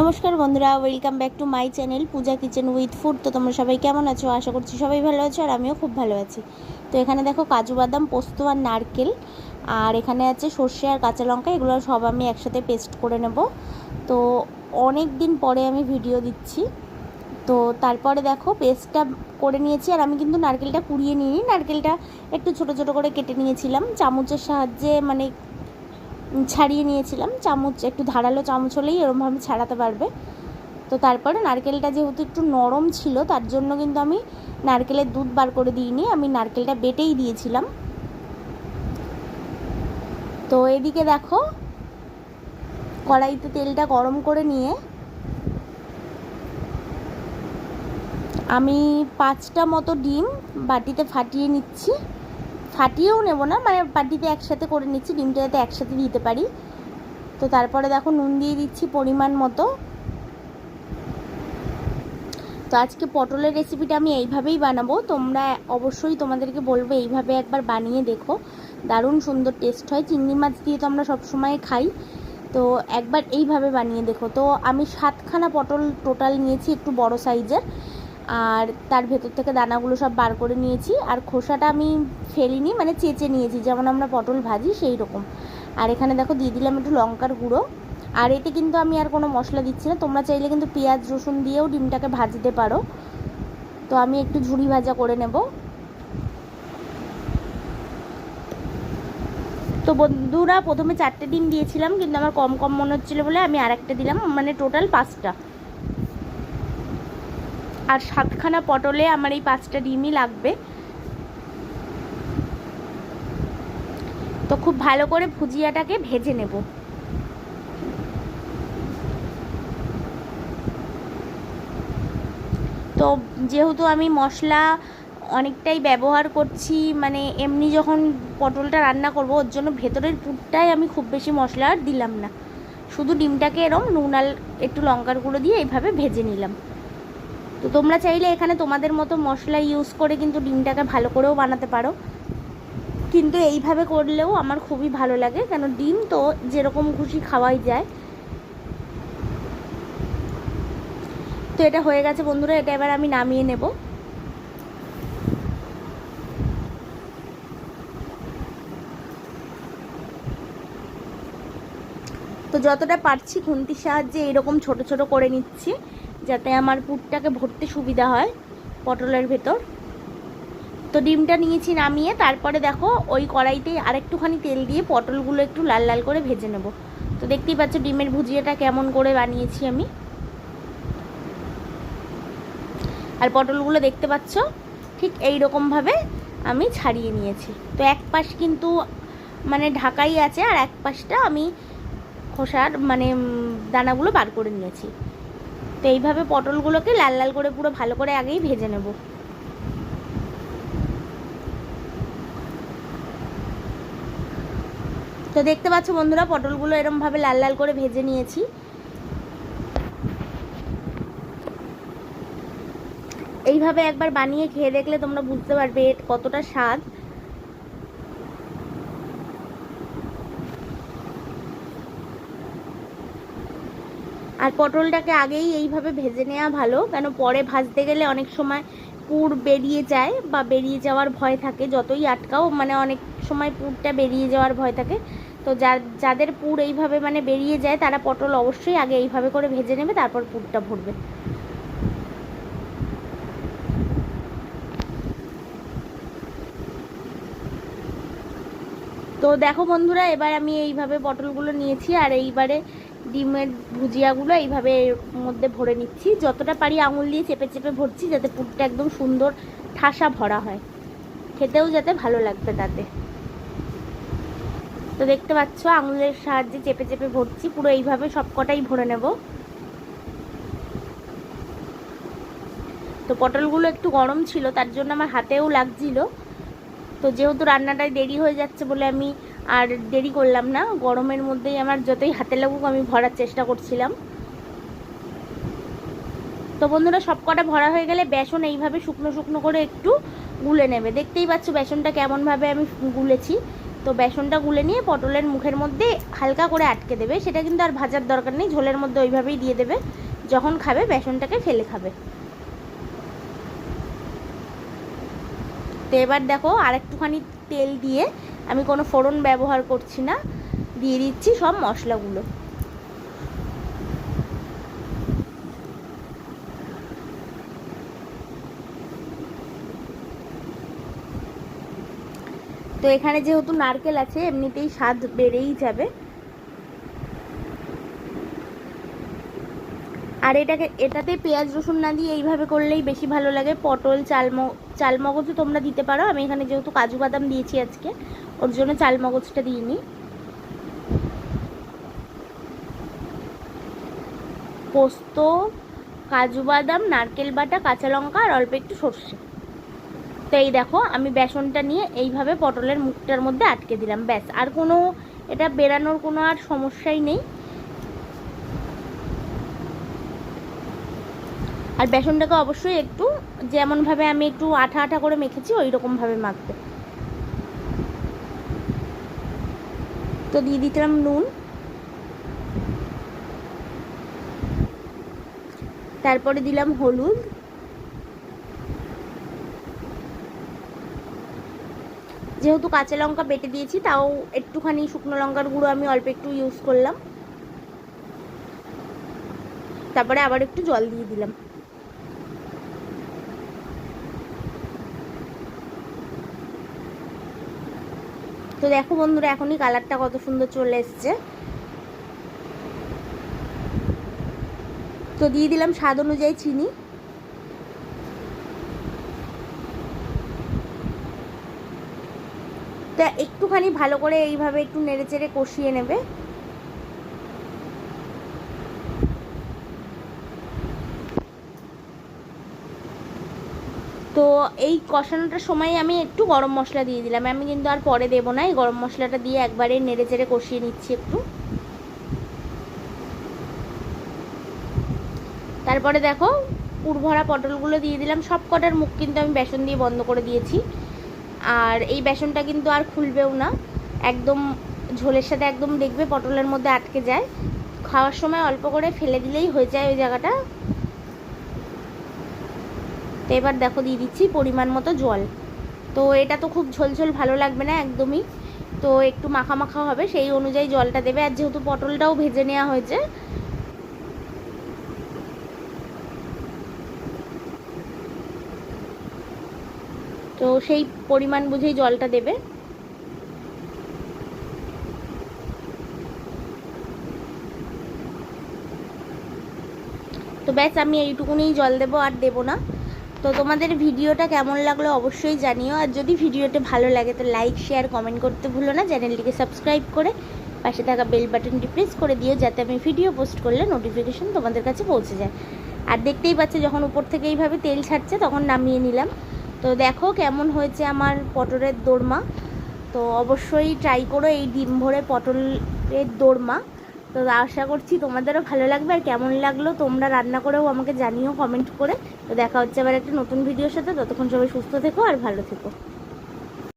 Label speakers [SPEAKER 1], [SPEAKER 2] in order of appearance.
[SPEAKER 1] নমস্কার বন্ধুরা welcome back to my channel Puja kitchen with food তো তোমরা সবাই কেমন আছো? আশা করছি সবাই ভালো আছো আর আমিও খুব ভালো আছি। তো এখানে দেখো কাজু বাদাম, পোস্ত আর নারকেল। আর এখানে আছে সর্ষে আর কাঁচা লঙ্কা, এগুলো সব আমি একসাথে পেস্ট করে নেব। তো অনেক দিন পরে আমি ভিডিও দিচ্ছি। তো তারপরে দেখো পেস্টটা করে নিয়েছি, আর আমি কিন্তু নারকেলটা কুড়িয়ে নিইনি। নারকেলটা একটু ছোট ছোট করে কেটে নিয়েছিলাম। চামচের সাহায্যে মানে ছাড়িয়ে নিয়েছিলাম। চামচ, একটু ধারালো চামচ হলেই এরমভাবে ছাড়াতে পারবে। তো তারপরে নারকেলটা যেহেতু একটু নরম ছিল, তার জন্য কিন্তু আমি নারকেলের দুধ বার করে দিইনি। আমি নারকেলটা বেটেই দিয়েছিলাম। তো এদিকে দেখো, কড়াইতে তেলটা গরম করে নিয়ে আমি পাঁচটা মতো ডিম বাটিতে ফাটিয়ে নিচ্ছি। ফাটিয়েও নেব না মানে বাটিতে একসাথে করে নিচ্ছি, ডিমটা যাতে একসাথে দিতে পারি। তো তারপরে দেখো নুন দিয়ে দিচ্ছি পরিমাণ মতো। তো আজকে পটলের রেসিপিটা আমি এইভাবেই বানাবো। তোমরা অবশ্যই তোমাদেরকে বলব, এইভাবে একবার বানিয়ে দেখো। দারুণ সুন্দর টেস্ট হয়। চিংড়ি মাছ দিয়ে তো আমরা সবসময় খাই। তো একবার এইভাবে বানিয়ে দেখো। তো আমি সাতখানা পটল টোটাল নিয়েছি, একটু বড় সাইজের আর তার ভেতর থেকে দানাগুলো সব বার করে নিয়েছি। আর খোসাটা আমি ফেলিনি মানে চেঁচে নিয়েছি। যেমন আমরা পটল ভাজি, সেই রকম। আর এখানে দেখো দিয়ে দিলাম একটু লঙ্কার গুঁড়ো। আর এতে কিন্তু আমি আর কোনো মশলা দিচ্ছি না। তোমরা চাইলে কিন্তু পেঁয়াজ, রসুন দিয়েও ডিমটাকে ভাজতে পারো। তো আমি একটু ঝুড়ি ভাজা করে নেব। তো বন্ধুরা, প্রথমে চারটে ডিম দিয়েছিলাম, কিন্তু আমার কম কম মনে হচ্ছিল বলে আমি আরেকটা দিলাম। মানে টোটাল পাঁচটা। আর সাতখানা পটলে আমার এই পাঁচটা ডিমই লাগবে। তো খুব ভালো করে ভুজিয়াটাকে ভেজে নেব। তো যেহেতু আমি মশলা অনেকটাই ব্যবহার করছি মানে এমনি যখন পটলটা রান্না করব, ওর জন্য ভেতরের পুরটাই আমি খুব বেশি মশলা আর দিলাম না। শুধু ডিমটাকে এরম নুন আর একটু লঙ্কার গুঁড়ো দিয়ে এইভাবে ভেজে নিলাম। তো তোমরা চাইলে এখানে তোমাদের মতো মশলা ইউজ করে কিন্তু ডিমটাকে ভালো করেও বানাতে পারো। কিন্তু এইভাবে করলেও আমার খুবই ভালো লাগে, কেন ডিম তো যেরকম খুশি খাওয়াই যায়। তো এটা হয়ে গেছে বন্ধুরা, এটা এবার আমি নামিয়ে নেব। তো যতটা পারছি খুন্তির সাহায্যে এরকম ছোট ছোট করে নিচ্ছি। যাতে আমার পুরটাকে ভরতে সুবিধা হয় পটলের ভেতর। তো ডিমটা নিয়েছি নামিয়ে, তারপরে দেখো ওই কড়াইতেই আরেকটুখানি তেল দিয়ে পটলগুলো একটু লাল লাল করে ভেজে নেব। তো দেখতেই পাচ্ছ ডিমের ভুজিয়াটা কেমন করে বানিয়েছি আমি। আর পটলগুলো দেখতে পাচ্ছ ঠিক এই রকমভাবে আমি ছাড়িয়ে নিয়েছি। তো এক পাশ কিন্তু মানে ঢাকাই আছে আর এক পাশটা আমি খোসার মানে দানাগুলো বার করে নিয়েছি। তো এইভাবে পটলগুলোকে লাল লাল করে পুরো ভালো করে আগেই ভেজে নেব। তো দেখতে পাচ্ছ বন্ধুরা, পটলগুলো এরমভাবে লাল লাল করে ভেজে নিয়েছি। এইভাবে একবার বানিয়ে খেয়ে দেখলে তোমরা বুঝতে পারবে এর কতটা স্বাদ। আর পটলটাকে আগেই এইভাবে ভেজে নেওয়া ভালো, কেন পরে ভাজতে গেলে অনেক সময় পুর বেরিয়ে যায় বা বেরিয়ে যাওয়ার ভয় থাকে। যতই আটকাও মানে অনেক সময় পুরটা বেরিয়ে যাওয়ার ভয় থাকে। তো যাদের পুর এইভাবে মানে বেরিয়ে যায়, তারা পটল অবশ্যই আগে এইভাবে করে ভেজে নেবে, তারপর পুরটা ভরবে। তো দেখো বন্ধুরা, এবার আমি এইভাবে পটলগুলো নিয়েছি, আর এইবারে ডিমের ভুজিয়াগুলো এইভাবে এর মধ্যে ভরে নিচ্ছি। যতটা পারি আঙুল দিয়ে চেপে চেপে ভরছি যাতে পুরটা একদম সুন্দর ঠাসা ভরা হয়। খেতেও যাতে ভালো লাগবে তাতে। তো দেখতে পাচ্ছ, আঙুলের সাহায্যে চেপে চেপে ভরছি, পুরো এইভাবে সব কটাই ভরে নেব। তো পটলগুলো একটু গরম ছিল, তার জন্য আমার হাতেও লাগছিল। তো যেহেতু রান্নাটায় দেরি হয়ে যাচ্ছে বলে আমি আর দেরি করলাম না, গরমের মধ্যেই আমার যতই হাতে লাগুক আমি ভরার চেষ্টা করছিলাম। তো বন্ধুরা সব কটা ভরা হয়ে গেলে বেসন এইভাবে শুকনো শুকনো করে একটু গুলে নেবে। দেখতেই পাচ্ছ বেসনটা কেমনভাবে আমি গুলেছি। তো বেসনটা গুলে নিয়ে পটলের মুখের মধ্যে হালকা করে আটকে দেবে। সেটা কিন্তু আর ভাজার দরকার নেই, ঝোলের মধ্যে ওইভাবেই দিয়ে দেবে। যখন খাবে, বেসনটাকে ফেলে খাবে। তো এবার দেখো আর একটুখানি তেল দিয়ে আমি কোনো ফোড়ন ব্যবহার করছি না। দিয়ে দিচ্ছি সব মশলাগুলো। তো এখানে যেহেতু নারকেল আছে, এমনিতেই স্বাদ বেড়েই যাবে। আর এটাকে, এটাতে পেঁয়াজ, রসুন না দিয়ে এইভাবে করলেই বেশি ভালো লাগে। পটল চালম চালমগজও তোমরা দিতে পারো। আমি এখানে যেহেতু কাজু বাদাম দিয়েছি আজকে, ওর জন্য চালমগজটা দিইনি। পোস্ত, কাজু বাদাম, নারকেল বাটা, কাঁচা লঙ্কা আর অল্প একটু সর্ষে। তো এই দেখো, আমি বেসনটা নিয়ে এইভাবে পটলের মুখটার মধ্যে আটকে দিলাম, ব্যাস। আর কোনো, এটা বেরানোর কোনো আর সমস্যাই নেই। আর বেসনটাকে অবশ্যই একটু যেমনভাবে আমি একটু আঠা আঠা করে মেখেছি ওই রকমভাবে মাখবে। তো দিয়ে দিতাম নুন। তারপরে দিলাম হলুদ। যেহেতু কাঁচা লঙ্কা বেটে দিয়েছি, তাও একটুখানি শুকনো লঙ্কার গুঁড়ো আমি অল্প একটু ইউজ করলাম। তারপরে আবার একটু জল দিয়ে দিলাম। তো দেখো বন্ধুরা, এখনই কালারটা কত সুন্দর চলে এসছে। তো দিয়ে দিলাম স্বাদ অনুযায়ী চিনি। তা একটুখানি ভালো করে এইভাবে একটু নেড়ে চেড়ে কষিয়ে নেবে। তো এই কষানোটার সময় আমি একটু গরম মশলা দিয়ে দিলাম। আমি কিন্তু আর পরে দেবো না, এই গরম মশলাটা দিয়ে একবারে নেড়ে চেড়ে কষিয়ে নিচ্ছি একটু। তারপরে দেখো পুরভরা পটলগুলো দিয়ে দিলাম। সব কটার মুখ কিন্তু আমি বেসন দিয়ে বন্ধ করে দিয়েছি। আর এই বেসনটা কিন্তু আর খুলবেও না। একদম ঝোলের সাথে একদম দেখবে পটলের মধ্যে আটকে যায়। খাওয়ার সময় অল্প করে ফেলে দিলেই হয়ে যায় ওই জায়গাটা। তো এবার দেখো দিয়ে দিচ্ছি পরিমাণ মতো জল। তো এটা তো খুব ঝোল ঝোল ভালো লাগবে না একদমই। তো একটু মাখা মাখা হবে, সেই অনুযায়ী জলটা দেবে। আর যেহেতু পটলটাও ভেজে নেওয়া হয়েছে, তো সেই পরিমাণ বুঝেই জলটা দেবে। তো ব্যাস, আমি এইটুকুনি জল দেবো, আর দেবো না। তো তোমাদের ভিডিওটা কেমন লাগল অবশ্যই জানিও। আর যদি ভিডিওটা ভালো লাগে, তো লাইক শেয়ার কমেন্ট করতে ভুলো না। চ্যানেলটিকে সাবস্ক্রাইব করে পাশে থাকা বেল বাটনটি প্রেস করে দিও, যাতে আমি ভিডিও পোস্ট করলে নোটিফিকেশন তোমাদের কাছে পৌঁছে যায়। আর দেখতেই পাচ্ছ, যখন উপর থেকে এইভাবে তেল ছাড়ছে, তখন নামিয়ে নিলাম। তো দেখো কেমন হয়েছে আমার পটলের দোরমা। তো অবশ্যই ট্রাই করো এই ডিম ভরে পটলের দোরমা। তো আশা করছি তোমাদেরও ভালো লাগবে আর কেমন লাগল তোমরা রান্না করেও আমাকে জানিও কমেন্ট করে। তো দেখা হচ্ছে আবার একটা নতুন ভিডিওর সাথে। ততক্ষণ সবাই সুস্থ থেকো আর ভালো থেকো।